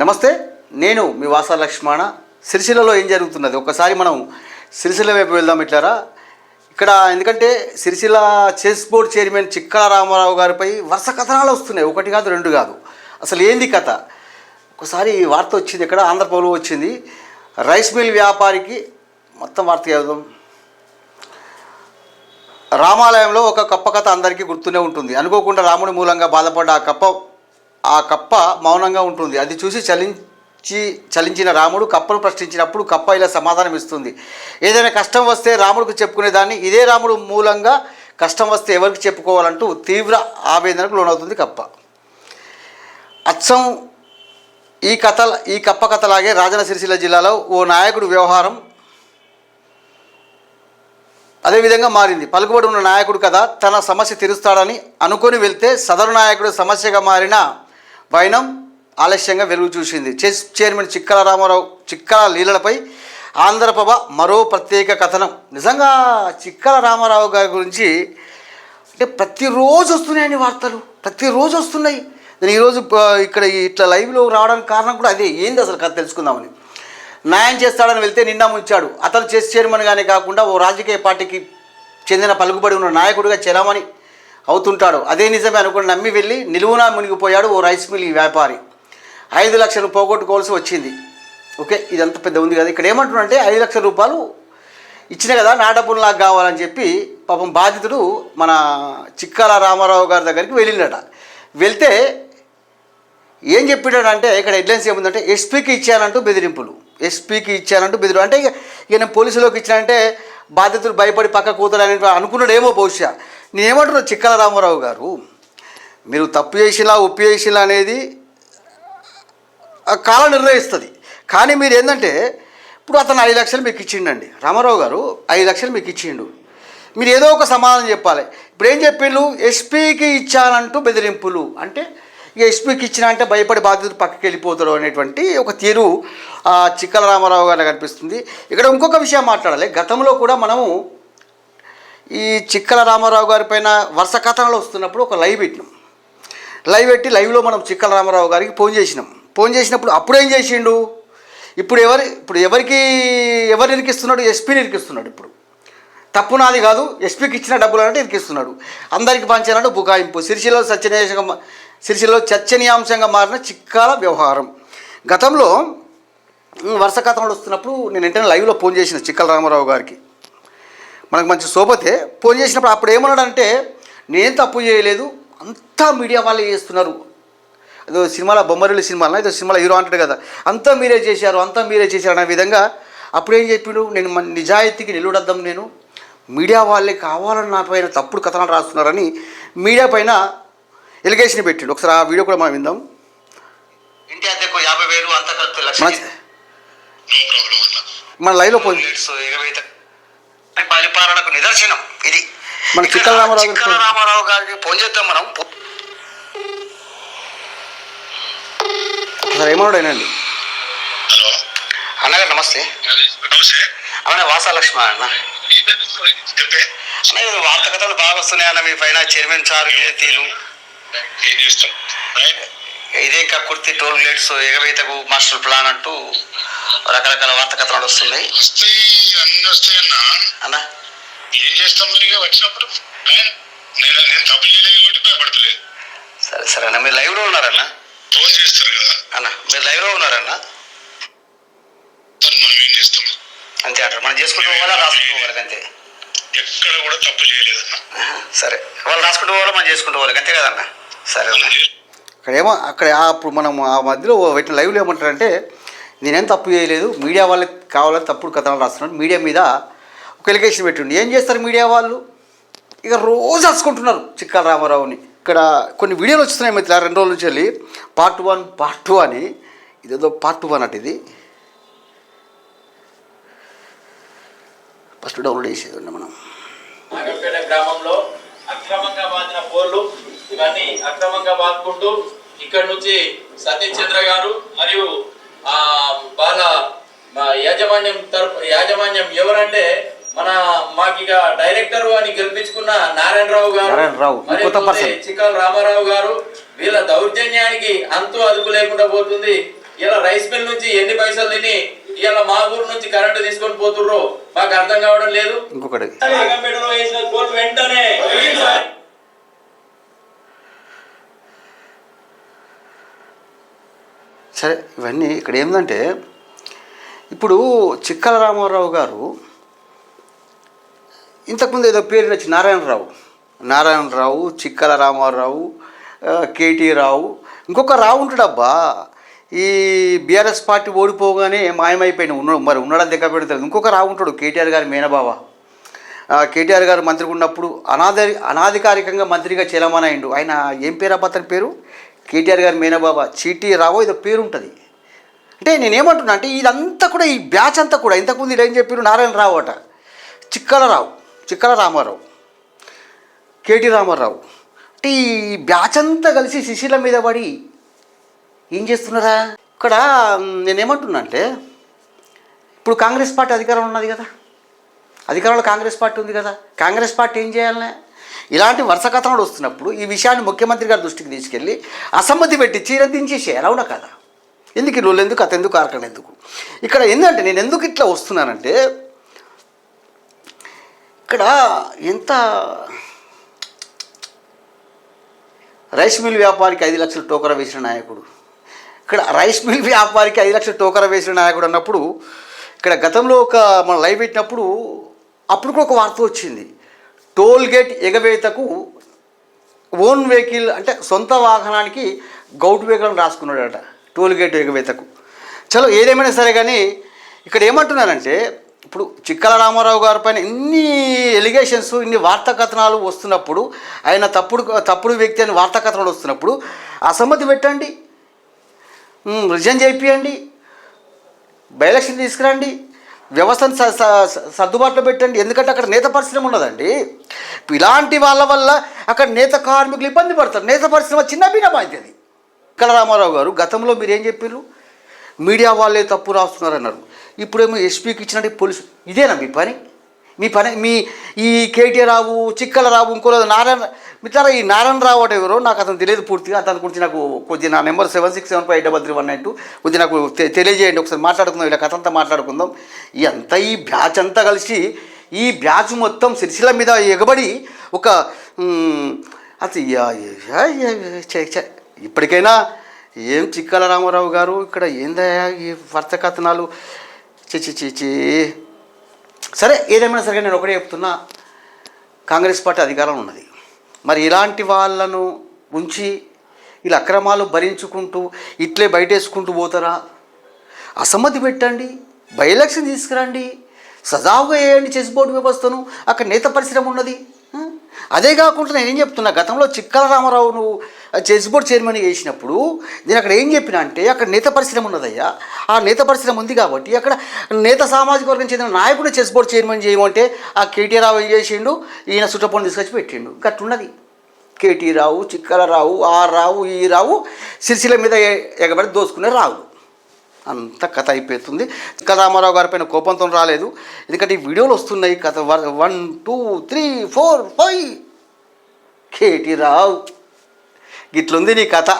నమస్తే నేను మీ వాస లక్ష్మణ. సిరిసిల్లలో ఏం జరుగుతున్నది? ఒకసారి మనం సిరిసిల్ల వైపు వెళ్దాం ఇట్లారా. ఇక్కడ ఎందుకంటే Sircilla chess board chairman Chikkala Ramarao గారిపై వరుస కథనాలు వస్తున్నాయి. ఒకటి కాదు రెండు కాదు. అసలు ఏంది కథ? ఒకసారి ఈ వార్త వచ్చింది ఇక్కడ ఆంధ్రప్రభలో వచ్చింది. రైస్ మిల్ వ్యాపారికి మొత్తం వార్త చదువుదాం. రామాలయంలో ఒక కప్ప కథ అందరికీ గుర్తునే ఉంటుంది. అనుకోకుండా రాముడి మూలంగా బాధపడ్డ ఆ కప్ప ఆ కప్ప మౌనంగా ఉంటుంది. అది చూసి చలించి చలించిన రాముడు కప్పను ప్రశ్నించినప్పుడు కప్ప ఇలా సమాధానం ఇస్తుంది. ఏదైనా కష్టం వస్తే రాముడికి చెప్పుకునేదాన్ని ఇదే రాముడు మూలంగా కష్టం వస్తే ఎవరికి చెప్పుకోవాలంటూ తీవ్ర ఆవేదనకు లోనవుతుంది కప్ప. అచ్చం ఈ కథ ఈ కప్ప కథలాగే రాజన సిరిసిల్ల జిల్లాలో ఓ నాయకుడు వ్యవహారం అదేవిధంగా మారింది. పలుకుబడి ఉన్న నాయకుడు కదా తన సమస్య తీరుస్తాడని అనుకొని వెళ్తే సదరు నాయకుడు సమస్యగా మారిన వైనం ఆలస్యంగా వెలుగు చూసింది. చెస్ చైర్మన్ చిక్కల రామారావు చిక్కల లీలలపై ఆంధ్రప్రభ మరో ప్రత్యేక కథనం. నిజంగా చిక్కల రామారావు గారి గురించి అంటే ప్రతిరోజు వస్తున్నాయండి వార్తలు. ప్రతిరోజు వస్తున్నాయి. నేను ఈరోజు ఇక్కడ ఇట్లా లైవ్లో రావడానికి కారణం కూడా అదే. ఏంది అసలు కథ తెలుసుకుందామని. న్యాయం చేస్తాడని వెళ్తే నిండా ముంచాడు. అతను చెస్ చైర్మన్గానే కాకుండా ఓ రాజకీయ పార్టీకి చెందిన పలుకుబడి ఉన్న నాయకుడిగా చెలామణి అవుతుంటాడు. అదే నిజమే అనుకుని నమ్మి వెళ్ళి నిలువునా మునిగిపోయాడు ఓ రైస్ మిల్ వ్యాపారి. ఐదు లక్షలు పోగొట్టుకోవాల్సి వచ్చింది. ఓకే ఇదంతా పెద్ద ఉంది కదా. ఇక్కడ ఏమంటున్నాడంటే ఐదు లక్షల రూపాయలు ఇచ్చిన కదా నా డబ్బులు నాకు కావాలని చెప్పి పాపం బాధితుడు మన చిక్కాల రామారావు గారి దగ్గరికి వెళ్ళిండట. వెళ్తే ఏం చెప్పాడంటే ఇక్కడ హెడ్లైన్స్ ఏముందంటే ఎస్పీకి ఇచ్చానంటూ బెదిరింపులు. ఎస్పీకి ఇచ్చానంటూ బెదిరి అంటే ఇక ఇక నేను పోలీసులోకి ఇచ్చానంటే బాధితులు భయపడి పక్క కూతురని అనుకున్నాడేమో బహుశా. నేనేమంటున్నా చిక్కల రామారావు గారు? మీరు తప్పు చేసినా ఒప్పు చేసినా అనేది ఆ కాలం నిర్ణయిస్తుంది. కానీ మీరు ఏంటంటే ఇప్పుడు అతను ఐదు లక్షలు మీకు ఇచ్చిండండి. రామారావు గారు ఐదు లక్షలు మీకు ఇచ్చిండు. మీరు ఏదో ఒక సమాధానం చెప్పాలి. ఇప్పుడు ఏం చెప్పిండు ఎస్పీకి ఇచ్చానంటూ బెదిరింపులు. అంటే ఇక ఎస్పీకి ఇచ్చిన అంటే భయపడి బాధ్యతలు పక్కకి వెళ్ళిపోతారు అనేటువంటి ఒక తీరు చిక్కల రామారావు గారు కనిపిస్తుంది. ఇక్కడ ఇంకొక విషయం మాట్లాడాలి. గతంలో కూడా మనము ఈ చిక్కల రామారావు గారి పైన వరుస కథనాలు వస్తున్నప్పుడు ఒక లైవ్ పెట్టినాం. లైవ్ పెట్టి లైవ్లో మనం చిక్కల రామారావు గారికి ఫోన్ చేసినాం. ఫోన్ చేసినప్పుడు అప్పుడు ఏం చేసిండు? ఇప్పుడు ఎవరి ఇప్పుడు ఎవరికి ఎవరు ఇరికిస్తున్నాడు? ఎస్పీని ఇరికిస్తున్నాడు ఇప్పుడు. తప్పు నాది కాదు ఎస్పీకి ఇచ్చిన డబ్బులు అంటే ఇరికిస్తున్నాడు. అందరికి పంచాలంటే బుకాయింపు. సిరిసిలో చర్చనీయాంశంగా సిరిసిలో చర్చనీయాంశంగా మారిన చిక్కాల వ్యవహారం. గతంలో ఉమ్, వరుస వస్తున్నప్పుడు నేను వెంటనే లైవ్లో ఫోన్ చేసిన చిక్కల రామారావు గారికి. మనకు మంచి సోపతే ఫోన్ చేసినప్పుడు అప్పుడు ఏమన్నాడంటే నేను తప్పు చేయలేదు అంతా మీడియా వాళ్ళే చేస్తున్నారు. ఏదో సినిమాలో బొమ్మరిల్లు సినిమాలో ఏదో సినిమాలో హీరో అంటాడు కదా అంతా మీరే చేశారు అంతా మీరే చేశారు అనే విధంగా అప్పుడు ఏం చెప్పిండు నేను మన నిజాయితీకి నిలువడద్దాం నేను మీడియా వాళ్ళే కావాలని నా పైన తప్పుడు కథనాలు రాస్తున్నారని మీడియా పైన ఎలిగేషన్ పెట్టిండు. ఒకసారి ఆ వీడియో కూడా మనం విందాం. మన లైవ్లో ఎగవేత పరిపాలనకు నిదర్శనం ఇది. మన చిక్కల రామారావు చిక్కల ఫోన్. రామారావు గారికి ఫోన్ చేద్దాం మనం. ఒకసారి ఏమన్నాడు అయినండి హలో. అన్నగారు నమస్తే. నమస్తే. అన్న. చెప్పే అన్న ఇది వార్త కథలు బాగా వస్తున్నాయి అన్న మీ పైన చైర్మన్ సార్ ఇదే తీరు? ఏం రైట్ ఇదే కక్కుర్తి టోల్ గేట్స్ ఎగవేతకు మాస్టర్ ప్లాన్ అంటూ రకరకాల వార్త కథనాలు వస్తున్నాయి. వస్తాయి అన్ని వస్తాయి అన్న. అన్న? ఏం చేస్తాం మరి వచ్చినప్పుడు? నేను నేను తప్పు చేయలేదు కాబట్టి భయపడతలేదు. సరే సరే అన్న మీరు లైవ్లో ఉన్నారన్న? ఫోన్ చేస్తారు కదా. అన్న మీరు లైవ్లో ఉన్నారన్న? మరి మనం ఏం చేస్తాం? అంతే అంటారు మనం చేసుకుంటూ పోవాలా రాసుకుంటూ పోవాలి అంతే? ఎక్కడ కూడా తప్పు చేయలేదన్న. సరే. వాళ్ళు రాసుకుంటూ పోవాలా మనం చేసుకుంటూ పోవాలి అంతే కదన్న? సరే అన్న. చేస్తాం. అక్కడ ఏమో అక్కడ ఆ- అప్పుడు మనం ఆ మధ్యలో పెట్టిన లైవ్లో ఏమంటారంటే నేనేం తప్పు చేయలేదు మీడియా వాళ్ళకి కావాలని తప్పుడు కథనాలు రాస్తున్నాడు. మీడియా మీద ఒక ఎలిగేషన్ పెట్టిండు. ఏం చేస్తారు మీడియా వాళ్ళు? ఇక రోజు రాసుకుంటున్నారు చిక్కల రామారావుని. ఇక్కడ కొన్ని వీడియోలు వస్తున్నాయి మిత్రుల రెండు రోజుల నుంచి వెళ్ళి. పార్ట్ వన్ పార్ట్ టూ అని ఇదేదో పార్ట్ వన్ అటు ఇది. ఫస్ట్ డౌన్లోడ్ చేసేది ఉండే మనం. గ్రామంలో అక్రమంగా బాధిన పోర్లు ఇవన్నీ అక్రమంగా బాదుకుంటూ ఇక్కడ నుంచి సతీష్ చంద్ర గారు మరియు వాళ్ళ యాజమాన్యం తరపు యాజమాన్యం ఎవరంటే మన మాకు ఇక డైరెక్టర్ అని గెలిపించుకున్న నారాయణరావు గారు. చిక్కల రామారావు గారు వీళ్ళ దౌర్జన్యానికి అంతు అదుపు లేకుండా పోతుంది. ఇలా రైస్ మిల్ నుంచి ఎన్ని పైసలు తిని ఇవాళ మా ఊరు నుంచి కరెంటు తీసుకొని పోతుర్రో మాకు అర్థం కావడం లేదు. ఇంకొకటి. వెంటనే సరే ఇవన్నీ ఇక్కడ ఏంటంటే ఇప్పుడు చిక్కల రామారావు గారు ఇంతకుముందు ఏదో పేరు వచ్చి నారాయణరావు. నారాయణరావు చిక్కల రామారావు కేటీ రావు. ఇంకొక రావు ఉంటాడబ్బా. ఈ బీఆర్ఎస్ పార్టీ ఓడిపోగానే మాయమైపోయిన ఉన్నాడు మరి ఉన్నాడని దగ్గర పెడతారు ఇంకొక రావు ఉంటాడు కేటీఆర్ గారి మేనబావ. కేటీఆర్ గారు మంత్రిగా ఉన్నప్పుడు అనాది అనాధికారికంగా మంత్రిగా చెలమనైండు ఆయన ఏం పేరు అబ్బా అతని పేరు? కేటీఆర్ గారి మేనబాబా చీటీ రావో ఏదో పేరు ఉంటుంది అంటే నేనేమంటున్నా అంటే ఇదంతా కూడా ఈ బ్యాచ్ అంతా కూడా ఇంతకుముందు ఇలా ఏం చెప్పారు నారాయణరావు అట. చిక్కలరావు చిక్కల రామారావు కేటీ రామారావు. అంటే ఈ బ్యాచ్ అంతా కలిసి శిశిల మీద పడి ఏం చేస్తున్నారా? ఇక్కడ నేనేమంటున్నా అంటే ఇప్పుడు కాంగ్రెస్ పార్టీ అధికారం ఉన్నది కదా. అధికారంలో కాంగ్రెస్ పార్టీ ఉంది కదా. కాంగ్రెస్ పార్టీ ఏం చేయాలనే? ఇలాంటి వరుస కథనాలు వస్తున్నప్పుడు ఈ విషయాన్ని ముఖ్యమంత్రి గారి దృష్టికి తీసుకెళ్ళి అసమ్మతి పెట్టి చీర దించేసేయాలి అవునా కదా ఎందుకు రోజులు ఎందుకు అత ఎందుకు ఎందుకు? ఇక్కడ ఏంటంటే నేను ఎందుకు ఇట్లా వస్తున్నానంటే ఇక్కడ ఎంత రైస్ మిల్ వ్యాపారికి ఐదు లక్షల టోకర వేసిన నాయకుడు. ఇక్కడ రైస్ మిల్ వ్యాపారికి ఐదు లక్షల టోకర వేసిన నాయకుడు అన్నప్పుడు ఇక్కడ గతంలో ఒక మనం లైవ్ పెట్టినప్పుడు అప్పుడు కూడా ఒక వార్త వచ్చింది. టోల్ గేట్ ఎగవేతకు ఓన్ వెహికల్ అంటే సొంత వాహనానికి గౌట్ వెహికల్ రాసుకున్నాడట టోల్ గేట్ ఎగవేతకు. చలో ఏదేమైనా సరే కానీ ఇక్కడ ఏమంటున్నానంటే ఇప్పుడు చిక్కల రామారావు గారి పైన ఇన్ని ఎలిగేషన్స్ ఇన్ని వార్తాకథనాలు వస్తున్నప్పుడు ఆయన తప్పుడు తప్పుడు వ్యక్తి అని వార్తాకథనాలు వస్తున్నప్పుడు అసమ్మతి పెట్టండి. రిజైన్ చేయించండి బైలక్షన్ తీసుకురండి. వ్యవస్థను స- స- సర్దుబాటులో పెట్టండి. ఎందుకంటే అక్కడ నేత పరిశ్రమ ఉన్నదండి. ఇలాంటి వాళ్ళ వల్ల అక్కడ నేత కార్మికులు ఇబ్బంది పడతారు. నేత పరిశ్రమ చిన్న భిన్నమైంది అది ఇక్కడ రామారావు గారు గతంలో మీరు ఏం చెప్పారు మీడియా వాళ్ళే తప్పు రాస్తున్నారు అన్నారు ఇప్పుడేమో ఎస్పీకి ఇచ్చినట్టు పోలీసు ఇదేనా మీ పని? మీ పని మీ ఈ కేటీఆర్ రావు చిక్కల రావు నారాయణ మిత్రారా ఈ నారాయణ రావు అంటే ఎవరో నాకు అతను తెలియదు పూర్తిగా అతని గురించి నాకు కొద్దిగా నా number seven six seven five double three one nine two కొద్దిగా నాకు తెలియజేయండి ఒకసారి మాట్లాడుకుందాం ఇలా కథ అంతా మాట్లాడుకుందాం. ఈ అంతా ఈ బ్యాచ్ అంతా కలిసి ఈ బ్యాచ్ మొత్తం సిరిసిల మీద ఎగబడి ఒక అది యా- యా- ఇప్పటికైనా ఏం చిక్కల రామారావు గారు ఇక్కడ ఏందయ్యా ఈ వర్త కథనాలు చిచి చిచి సరే ఏదేమైనా సరే నేను ఒకటే చెప్తున్నా. కాంగ్రెస్ పార్టీ అధికారం ఉన్నది. మరి ఇలాంటి వాళ్ళను ఉంచి ఇలా అక్రమాలు భరించుకుంటూ ఇట్లే బయటేసుకుంటూ పోతారా? అసమ్మతి పెట్టండి బై ఎలక్షన్ తీసుకురండి సజావుగా వేయండి చెస్ బోర్డు వ్యవస్థను అక్కడ నేత పరిశ్రమ ఉన్నది. అదే కాకుండా నేను ఏం చెప్తున్నా గతంలో చిక్కల రామారావు నువ్వు చెస్ బోర్డ్ చైర్మన్ చేసినప్పుడు నేను అక్కడ ఏం చెప్పిన అంటే అక్కడ నేత పరిశ్రమ ఉన్నదయ్యా. ఆ నేత పరిశ్రమ ఉంది కాబట్టి అక్కడ నేత సామాజిక వర్గం చెందిన నాయకుడు చెస్ బోర్డ్ చైర్మన్ చేయమంటే ఆ కేటీఆర్ రావు ఏం చేసిండు? ఈయన సుట్టపొని తీసుకొచ్చి పెట్టిండు. గట్లున్నది. కేటీ రావు చిక్కల రావు ఆ రావు ఈ రావు సిరిసిల మీద ఎగబడి దోసుకునే రావు అంత కథ అయిపోతుంది. ఇంకా రామారావు గారి పైన కోపంతో రాలేదు. ఎందుకంటే ఈ వీడియోలు వస్తున్నాయి. కథ one two three four five. KT Rao. గిట్లుంది నీ కథ.